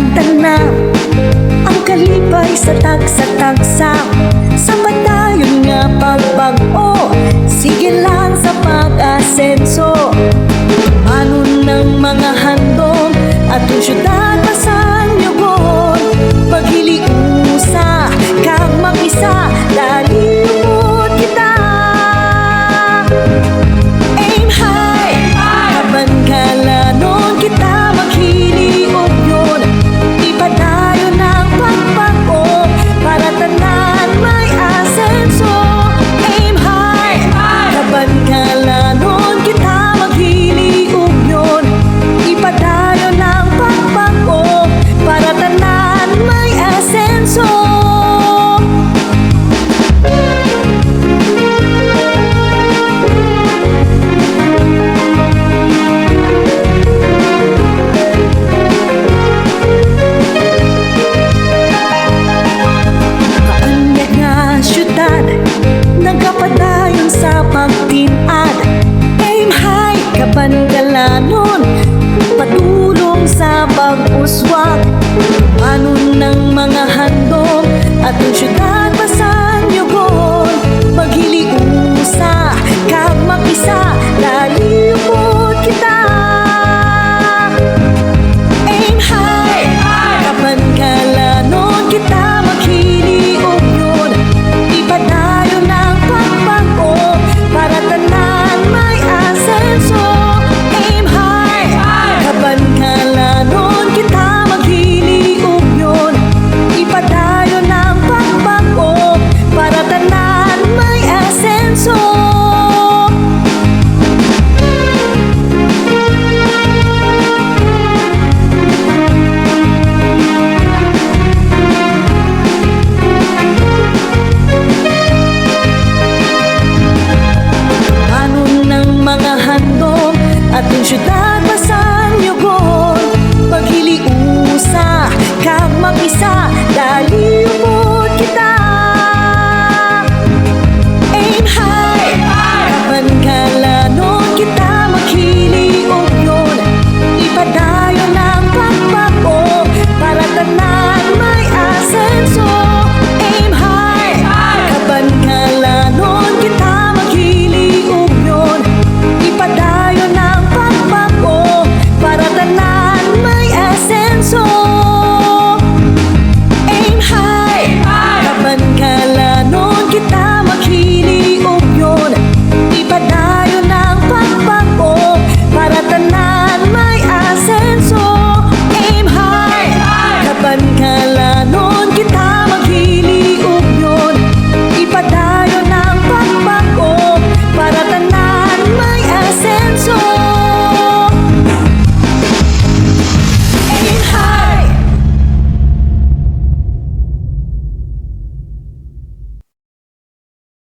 ang tanaw Ang kalipay sa tagsatagsaw Sa patayon nga pagbago. Sige lang sa pag-asenso Ano ng mga handong At ang syudad masang yugon Paghilig mo sa isa, 不散。